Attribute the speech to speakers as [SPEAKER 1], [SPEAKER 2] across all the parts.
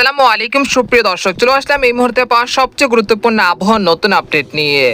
[SPEAKER 1] আসসালামু আলাইকুম, সুপ্রিয় দর্শক, চলে আসলাম এই মুহূর্তে পাওয়া সবচেয়ে গুরুত্বপূর্ণ আবহাওয়ার নতুন আপডেট নিয়ে।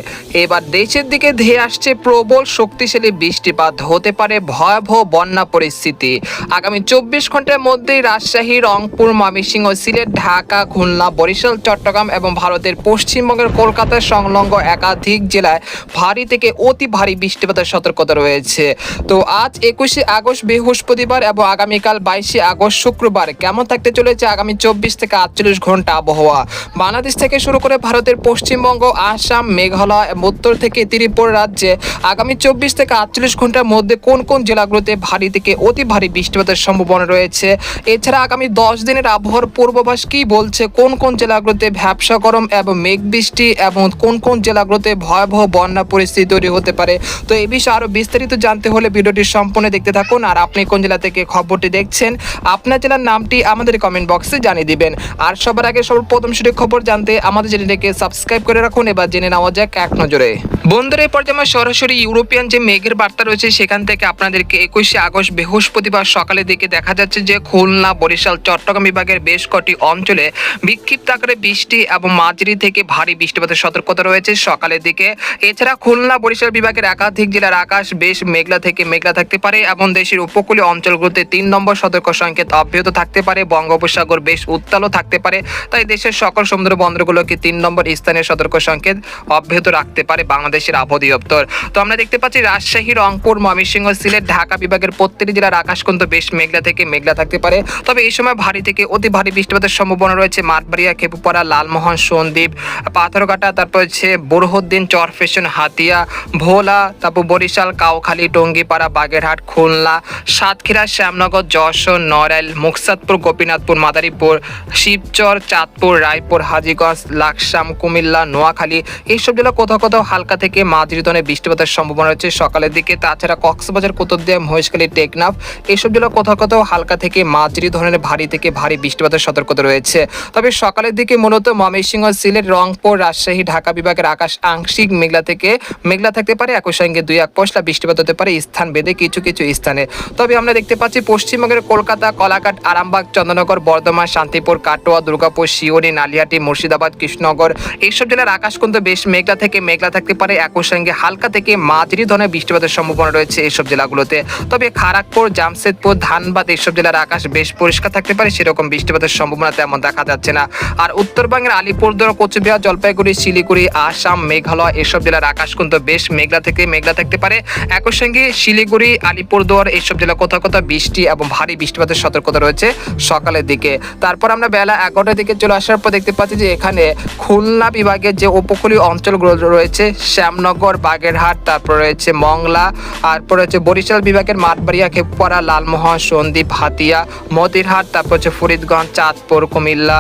[SPEAKER 1] এবার দেশের দিকে ধেয়ে আসছে প্রবল শক্তিশালী বৃষ্টিপাত, হতে পারে ভয়াবহ বন্যা পরিস্থিতি। আগামী চব্বিশ ঘণ্টার মধ্যেই রাজশাহী, রংপুর, ময়মনসিংহ, সিলেট, ঢাকা, খুলনা, বরিশাল, চট্টগ্রাম এবং ভারতের পশ্চিমবঙ্গের কলকাতা সংলগ্ন একাধিক জেলায় ভারী থেকে অতি ভারী বৃষ্টিপাতের সতর্কতা রয়েছে। তো আজ একুশে আগস্ট, বৃহস্পতিবার এবং আগামীকাল বাইশে আগস্ট, শুক্রবার কেমন থাকতে চলেছে আগামী চব্বিশ থেকে আটচল্লিশ ঘণ্টা আবহাওয়া। বাংলাদেশ থেকে শুরু করে ভারতের পশ্চিমবঙ্গ, আসাম, মেঘালয়, উত্তর থেকে ত্রিপুরা রাজ্যে আগামী চব্বিশ থেকে আটচল্লিশ ঘণ্টার মধ্যে কোন কোন জেলাগুলোতে ভারী থেকে অতি ভারী বৃষ্টিপাতের সম্ভাবনা রয়েছে? এছাড়া আগামী দশ দিনের আবহাওয়ার পূর্বাভাস কি বলছে? কোন কোন জেলাগুলোতে ভ্যাবসা গরম এবং মেঘ বৃষ্টি এবং কোন কোন জেলাগুলোতে ভয়াবহ বন্যা পরিস্থিতি তৈরি হতে পারে? তো এই বিষয়ে আরও বিস্তারিত জানতে হলে ভিডিওটি সম্পূর্ণ দেখতে থাকুন। আর আপনি কোন জেলা থেকে খবরটি দেখছেন, আপনার জেলার নামটি আমাদের কমেন্ট বক্সে জানিয়ে দিবেন। আর সবার আগে সবার প্রথম খবর জানতে আমাদের চ্যানেলটিকে সাবস্ক্রাইব করে রাখুন, এবার জেনে নেওয়া যাক এক নজরে। বন্ধুরা এই পর্যায়ে আমরা সরাসরি ইউরোপিয়ান যে মেঘের বার্তা রয়েছে, সেখান থেকে আপনাদেরকে একুশে আগস্ট বৃহস্পতিবার সকালের দিকে দেখা যাচ্ছে যে খুলনা, বরিশাল, চট্টগ্রাম বিভাগের বেশ কটি অঞ্চলে বিক্ষিপ্ত আকারে বৃষ্টি এবং মাঝারি থেকে ভারী বৃষ্টিপাতের সতর্কতা রয়েছে সকালের দিকে। এছাড়া খুলনা, বরিশাল বিভাগের একাধিক জেলার আকাশ বেশ মেঘলা থেকে মেঘলা থাকতে পারে এবং দেশের উপকূলীয় অঞ্চলগুলোতে তিন নম্বর সতর্ক সংকেত অব্যাহত থাকতে পারে। বঙ্গোপসাগর বেশ উত্তালও থাকতে পারে। তাই দেশের সকল সমুদ্র বন্দরগুলোকে তিন নম্বর স্থানের সতর্ক সংকেত অব্যাহত রাখতে পারে বাংলাদেশের আবহাওয়া অধিদপ্তর তো আমরা দেখতে পাচ্ছি রাজশাহী রংপুর, ময়মনসিংহ, সিলেট, ঢাকা বিভাগের প্রত্যেকটি জেলার আকাশ কিন্তু বেশ মেঘলা থেকে মেঘলা থাকতে পারে। তবে এই সময় ভারী থেকে অতি ভারী বৃষ্টিপাতের সম্ভাবনা রয়েছে মাঠবাড়িয়া, খেপুপাড়া, লালমোহন, সন্দ্বীপ, পাথরঘাটা, তারপর হচ্ছে বোরহদ্দিন চরফেশন হাতিয়া, ভোলা, তারপর বরিশাল, কাউখালী টঙ্গিপাড়া বাগেরহাট, খুলনা, সাতক্ষীরা, শ্যামনগর, যশোর, নড়াইল, মুকসাদপুর, গোপীনাথপুর, মাদারীপুর, শিবচর, চাঁদপুর, রায়পুর, হাজিগঞ্জ, লাকসাম, কুমিল্লা, নোয়াখালী, এইসব জেলা কোথাও কোথাও হালকা মাঝারি ধরনের বৃষ্টিপাতের সম্ভাবনা রয়েছে। সকালের দিকে তাছাড়া কক্সবাজার, কুতুবদিয়া, মহেশখালী, টেকনাফ এসব জেলা কোথাও কোথাও হালকা থেকে মাঝারি ধরনের ভারী থেকে ভারী বৃষ্টিপাতের সতর্কতা রয়েছে। তবে সকালের দিকে মূলত ময়মনসিংহ, সিলেট, রংপুর, রাজশাহী, ঢাকা বিভাগের আকাশ আংশিক মেঘলা থেকে মেঘলা থাকতে পারে। একই সঙ্গে দুই এক পশলা বৃষ্টিপাত হতে পারে স্থান বেঁধে কিছু কিছু স্থানে। তবে আমরা দেখতে পাচ্ছি পশ্চিমবঙ্গের কলকাতা কলাকাট আরামবাগ, চন্দ্রনগর, বর্ধমান, শান্তিপুর, কাটোয়া, দুর্গাপুর শিওরি নালিয়াটি, মুর্শিদাবাদ, কৃষ্ণনগর এইসব জেলার আকাশ কিন্তু বেশ মেঘলা থেকে মেঘলা থাকতে পারে। একই সঙ্গে হালকা থেকে মাঝারি ধরনের বৃষ্টিপাতের সম্ভাবনা রয়েছে এইসব জেলাগুলোতে। তবে খড়গপুর জামশেদপুর, ধানবাদ এইসব জেলার আকাশ বেশ পরিষ্কার থাকতে পারে, সেরকম বৃষ্টিপাতের সম্ভাবনা তেমন দেখা যাচ্ছে না। আর উত্তরবঙ্গের আলিপুরদুয়ার, কোচবিহার, জলপাইগুড়ি, শিলিগুড়ি, আসাম, মেঘালয় এসব জেলার আকাশ কিন্তু বেশ মেঘলা থেকে মেঘলা থাকতে পারে। একই সঙ্গে শিলিগুড়ি, আলিপুরদুয়ার এইসব জেলা কোথাও কোথাও বৃষ্টি এবং ভারী বৃষ্টিপাতের সতর্কতা রয়েছে সকালের দিকে। তারপর আমরা বেলা এগারোটার দিকে চলে আসার পর দেখতে পাচ্ছি যে এখানে খুলনা বিভাগের যে উপকূলীয় অঞ্চলগুলো রয়েছে শ্যামনগর, বাগেরহাট, তারপর রয়েছে মংলা, তারপর রয়েছে বরিশাল বিভাগের মাঠবাড়িয়া খেপুপাড়া লালমোহন, সন্দ্বীপ, হাতিয়া, মতিরহাট, তারপর হচ্ছে ফরিদগঞ্জ, চাঁদপুর, কুমিল্লা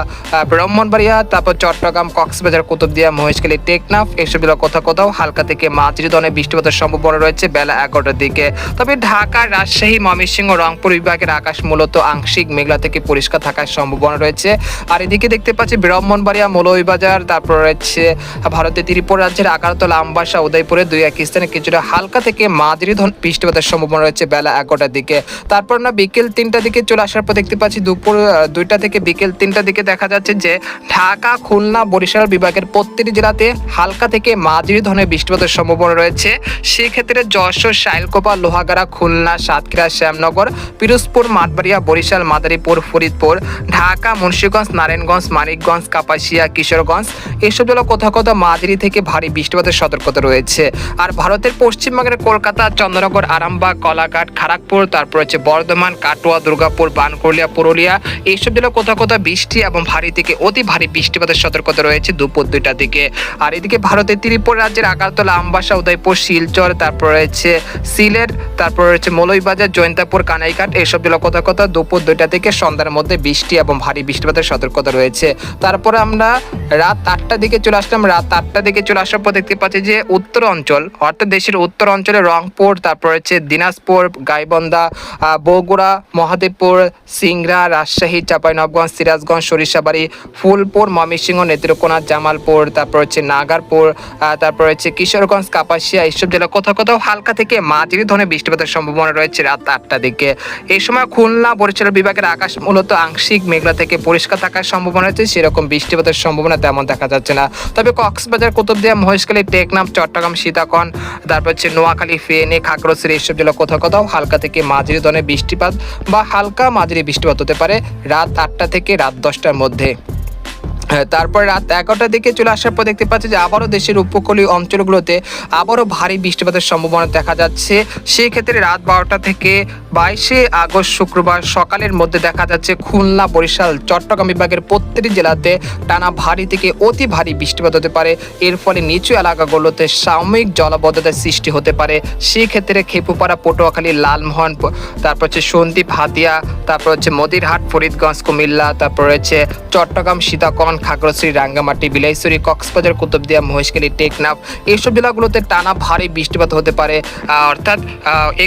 [SPEAKER 1] ব্রাহ্মণবাড়িয়া, তারপর চট্টগ্রাম, কক্সবাজার, কুতুবদিয়া, মহেশখালী, টেকনাফ, এসব জেলা কোথাও কোথাও হালকা থেকে মাঝারি ধরনের বৃষ্টিপাতের সম্ভাবনা রয়েছে বেলা এগারোটার দিকে। তবে ঢাকা, রাজশাহী, ময়মনসিংহ, রংপুর বিভাগের আকাশ মূলত আংশিক মেঘলা থেকে পরিষ্কার থাকার সম্ভাবনা রয়েছে। আর এদিকে দেখতে পাচ্ছি ব্রাহ্মণবাড়িয়া, মৌলভীবাজার, তারপর রয়েছে ভারতের ত্রিপুরা রাজ্যের আকারতলা আমবাসা উদয়পুরে দুই এক স্থানে কিছুটা হালকা থেকে মাঝারি বৃষ্টিপাতের সম্ভাবনা রয়েছে বেলা এগারোটার দিকে। তারপর আমরা বিকেল তিনটার দিকে চলে আসার পর দেখতে পাচ্ছি দুপুর দুইটা থেকে বিকেল তিনটার দিকে দেখা যাচ্ছে যে ঢাকা, খুলনা, বরিশাল বিভাগের প্রত্যেকটি জেলাতে হালকা থেকে মাঝারি ধরনের বৃষ্টিপাতের সম্ভাবনা রয়েছে। সেক্ষেত্রে যশোর, শাইলকোপা, লোহাগাড়া, খুলনা, সাতক্ষীরা, শ্যামনগর, পিরোজপুর, মাঠবাড়িয়া, বরিশাল, মাদারীপুর, ফরিদপুর, ঢাকা, মুন্সীগঞ্জ, নারায়ণগঞ্জ, মানিকগঞ্জ, কাপাসিয়া, কিশোরগঞ্জ, এসব জেলা কোথাও কোথাও মাঝারি থেকে ভারী বৃষ্টিপাতের সতর্কতা রয়েছে। আর ভারতের পশ্চিমবঙ্গের কলকাতা, চন্দ্রনগর, আরামবাগ, কলাঘাট খড়গপুর তারপর হচ্ছে বর্ধমান, কাটোয়া, দুর্গাপুর বানকুলিয়া পুরুলিয়া, এইসব জেলা কোথাও কোথাও বৃষ্টি এবং ভারী থেকে অতি ভারী বৃষ্টিপাতের সতর্কতা রয়েছে দুপুর দুইটার দিকে। আর এদিকে ভারতের ত্রিপুরা রাজ্যের আগারতলা, আমবাসা, উদয়পুর, শিলচর, তারপর রয়েছে সিলেট, তারপর রয়েছে মৌলভীবাজার জয়ন্তাপুর কানাইঘাট, এইসব জেলা কোথাও কোথাও দুপুর দুইটা থেকে সন্ধ্যার মধ্যে বৃষ্টি এবং ভারী বৃষ্টিপাতের সতর্কতা রয়েছে। তারপরে আমরা রাত আটটার দিকে চলে আসলাম। রাত আটটার দিকে চলে আসার পর দেখতে পাচ্ছি যে উত্তর অঞ্চল, অর্থাৎ দেশের উত্তর অঞ্চলে রংপুর, তারপর হচ্ছে দিনাজপুর, গাইবন্ধা বগুড়া, মহাদেবপুর, সিংড়া, রাজশাহী চাঁপাইনবগঞ্জ সিরাজগঞ্জ, সরিষাবাড়ি, ফুলপুর, ময়মনসিংহ, নেত্রকোনা, জামালপুর, তারপর হচ্ছে নাগারপুর তারপর হচ্ছে কিশোরগঞ্জ, কাপাসিয়া, এইসব জেলা কোথাও কোথাও হালকা থেকে মাঝারি ধরনের বৃষ্টিপাতের সম্ভাবনা রয়েছে রাত আটটার দিকে। এই সময় খুলনা, বরিশাল বিভাগের আকাশ মূলত আংশিক মেঘলা থেকে পরিষ্কার থাকার সম্ভাবনা রয়েছে, সেরকম বৃষ্টিপাতের সম্ভাবনা তেমন দেখা যাচ্ছে না। তবে কক্সবাজার, কুতুবদিয়া, মহেশখালী টেকনাম চট্টগ্রাম সীতাকন তারপর হচ্ছে নোয়াখালী, ফেনে খাগড়শ্রী এইসব জেলা কোথাও কোথাও হালকা থেকে মাঝারি ধরনের বৃষ্টিপাত বা হালকা মাঝারি বৃষ্টিপাত হতে পারে রাত আটটা থেকে রাত দশটার মধ্যে। তারপর রাত এগারোটার দিকে চলে আসার পর দেখতে পাচ্ছি যে আবারও দেশের উপকূলীয় অঞ্চলগুলোতে আবারও ভারী বৃষ্টিপাতের সম্ভাবনা দেখা যাচ্ছে। সেই ক্ষেত্রে রাত বারোটা থেকে বাইশে আগস্ট শুক্রবার সকালের মধ্যে দেখা যাচ্ছে খুলনা, বরিশাল, চট্টগ্রাম বিভাগের প্রত্যেকটি জেলাতে টানা ভারী থেকে অতি ভারী বৃষ্টিপাত হতে পারে। এর ফলে নিচু এলাকাগুলোতে সাময়িক জলাবদ্ধতার সৃষ্টি হতে পারে। সেই ক্ষেত্রে খেপুপাড়া, পটুয়াখালী, লালমোহন, তারপর হচ্ছে সন্দীপ হাতিয়া তারপর হচ্ছে মদিরহাট ফরিদগঞ্জ, কুমিল্লা, তারপর হচ্ছে চট্টগ্রাম সীতাকন খাগড়াছড়ি, রাঙ্গামাটি, বিলাইছড়ি, কক্সবাজার, কুতুবদিয়া, মহেশখালী, টেকনাফ। এইসব জেলাগুলোতে টানা ভারী বৃষ্টিপাত হতে পারে। অর্থাৎ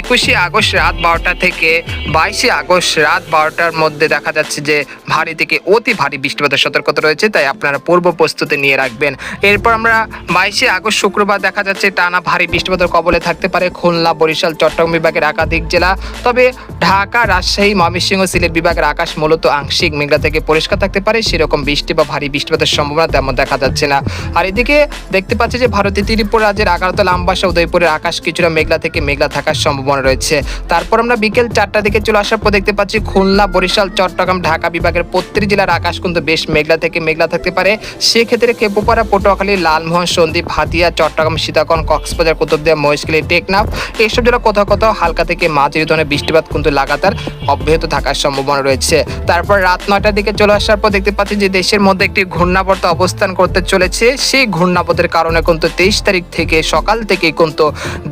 [SPEAKER 1] একুশে আগস্ট রাত বারোটা থেকে বাইশে আগস্ট রাত বারোটার মধ্যে দেখা যাচ্ছে যে ভারী থেকে অতি ভারী বৃষ্টিপাতের সতর্কতা রয়েছে, তাই আপনারা পূর্ব প্রস্তুতি নিয়ে রাখবেন। এরপর আমরা বাইশে আগস্ট শুক্রবার দেখা যাচ্ছে টানা ভারী বৃষ্টিপাতের কবলে থাকতে পারে খুলনা, বরিশাল, চট্টগ্রাম বিভাগের একাধিক জেলা। তবে ঢাকা, রাজশাহী ময়মনসিংহ সিলেট বিভাগের আকাশ মূলত আংশিক মেঘলা থেকে পরিষ্কার থাকতে পারে। সেরকম বৃষ্টি বা ভারী বৃষ্টিপাতের সম্ভাবনা তেমন দেখা যাচ্ছে না। আর এদিকে দেখতে পাচ্ছি যে ভারতের ত্রিপুরা রাজ্যের আগারতলা আমবাসা, উদয়পুরের আকাশ কিছুটা মেঘলা থেকে মেঘলা থাকার সম্ভাবনা রয়েছে। তারপর আমরা বিকেল চারটা দিকে চলে আসার পর দেখতে পাচ্ছি খুলনা, বরিশাল, চট্টগ্রাম, ঢাকা বিভাগের প্রত্যেক জেলার আকাশ কিন্তু বেশ মেঘলা থেকে মেঘলা থাকতে পারে। সেক্ষেত্রে কেপুপাড়া পটুয়াখালী, লালমোহন, সন্দ্বীপ, হাতিয়া, চট্টগ্রাম, সীতাকন, কক্সবাজার, কুতুবদিয়া, মহেশখালী, টেকনাফ এইসব জেলা কোথাও কোথাও হালকা থেকে মাঝারি ধরনের বৃষ্টিপাত কিন্তু লাগাতার অব্যাহত থাকার সম্ভাবনা রয়েছে। তারপর রাত নয়টার দিকে চলে আসার পর দেখতে পাচ্ছি যে দেশের মধ্যে একটি ঘূর্ণাবর্ত অবস্থান করতে চলেছে। সেই ঘূর্ণাবর্তের কারণে কিন্তু তেইশ তারিখ থেকে সকাল থেকে কিন্তু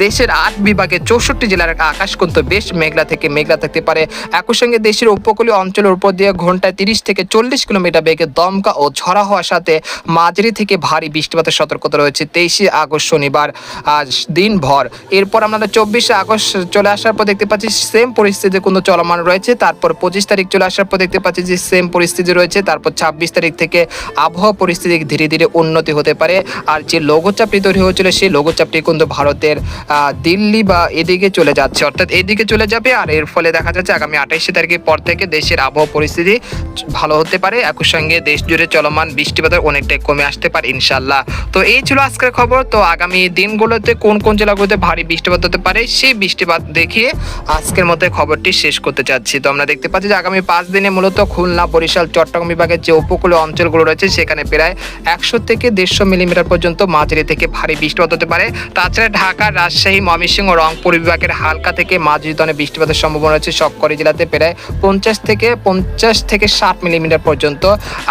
[SPEAKER 1] দেশের আট বিভাগে চৌষট্টি জেলার আকাশ কিন্তু বেশ মেঘলা থেকে মেঘলা থাকতে পারে। একই সঙ্গে দেশের উপকূলীয় অঞ্চলের উপর দিয়ে ঘন্টায় তিরিশ থেকে চল্লিশ কিলোমিটার বেগে দমকা ও ঝরা হওয়ার সাথে মাঝারি থেকে ভারী বৃষ্টিপাতের সতর্কতা রয়েছে তেইশে আগস্ট শনিবার, আজ দিনভর। এরপর আমরা চব্বিশে আগস্ট চলে আসার পর দেখতে পাচ্ছি সেম পরিস্থিতি কিন্তু চলমান রয়েছে। তারপর পঁচিশ তারিখ চলে আসার পর দেখতে পাচ্ছি যে সেম পরিস্থিতি রয়েছে। তারপর ছাব্বিশ তারিখ থেকে আবহাওয়া পরিস্থিতি ধীরে ধীরে উন্নতি হতে পারে। আর যে লঘুচাপটি তৈরি হয়েছিল, সেই লঘুচাপটি কিন্তু ভারতের দিল্লি বা এদিকে চলে যাচ্ছে। অর্থাৎ এদিকে চলে যাবে আর এর ফলে দেখা যাচ্ছে আগামী আঠাইশে তারিখের পর থেকে দেশের আবহাওয়া পরিস্থিতি ভালো হতে পারে। একই সঙ্গে দেশ জুড়ে চলমান বৃষ্টিপাতের অনেকটাই কমে আসতে পারে ইনশাল্লাহ তো এই ছিল আজকের খবর। তো আগামী দিনগুলোতে কোন কোন জেলাগুলোতে ভারী বৃষ্টিপাত হতে পারে, সেই বৃষ্টিপাত দেখিয়ে আজকের মধ্যে খবরটি শেষ করতে চাচ্ছি। তো আমরা দেখতে পাচ্ছি যে আগামী পাঁচ দিনে মূলত খুলনা, বরিশাল, চট্টগ্রাম বিভাগের যে উপকূলীয় অঞ্চলগুলো রয়েছে, সেখানে প্রায় একশো থেকে দেড়শো মিলিমিটার পর্যন্ত মাঝারি থেকে ভারী বৃষ্টিপাত হতে পারে। তাছাড়া ঢাকা, রাজশাহী, ময়মনসিংহ, রংপুর বিভাগের হালকা থেকে মাঝারি ধরনের বৃষ্টিপাতের সম্ভাবনা রয়েছে। সবকটি জেলাতে প্রায় পঞ্চাশ থেকে পঞ্চাশ থেকে ষাট মিলিমিটার পর্যন্ত।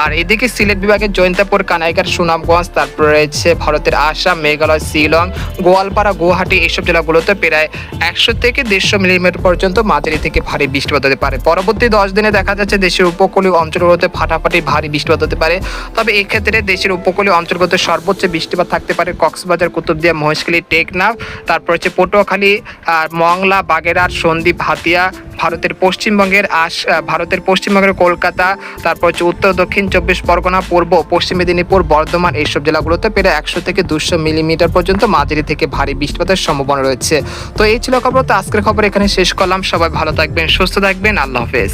[SPEAKER 1] আর এদিকে সিলেট বিভাগের জয়ন্তাপুর কানাইকার সুনামগঞ্জ, তারপর রয়েছে ভারতের আসাম, মেঘালয়, শিলং, গোয়ালপাড়া, গুয়াহাটি এইসব জেলাগুলোতে প্রায় একশো থেকে দেড়শো মিলিমিটার পর্যন্ত মাঝারি থেকে ভারী বৃষ্টিপাত হতে পারে। পরবর্তী দশ দিনে দেখা যাচ্ছে দেশের উপকূলীয় অঞ্চলগুলোতে ফাটাফাটি ভারী বৃষ্টিপাত হতে পারে। তবে এক্ষেত্রে দেশের উপকূলীয় অঞ্চলগুলোতে সর্বোচ্চ বৃষ্টিপাত থাকতে পারে কক্সবাজার, কুতুবদিয়া, মহেশখালী, টেকনাফ। তারপর হচ্ছে পটুয়াখালী আর মংলা, বাগেরহাট, সন্দ্বীপ, হাতিয়া, ভারতের পশ্চিমবঙ্গের আস ভারতের পশ্চিমবঙ্গের কলকাতা, তারপর হচ্ছে উত্তর, দক্ষিণ, চব্বিশ পরগনা, পূর্ব, পশ্চিম মেদিনীপুর, বর্ধমান এইসব জেলাগুলোতে প্রায় একশো থেকে দুশো মিলিমিটার পর্যন্ত মাঝারি থেকে ভারী বৃষ্টিপাতের সম্ভাবনা রয়েছে। তো এই ছিল খবর, তো আজকের খবর এখানে শেষ করলাম। সবাই ভালো থাকবেন, সুস্থ থাকবেন। আল্লাহ হাফেজ।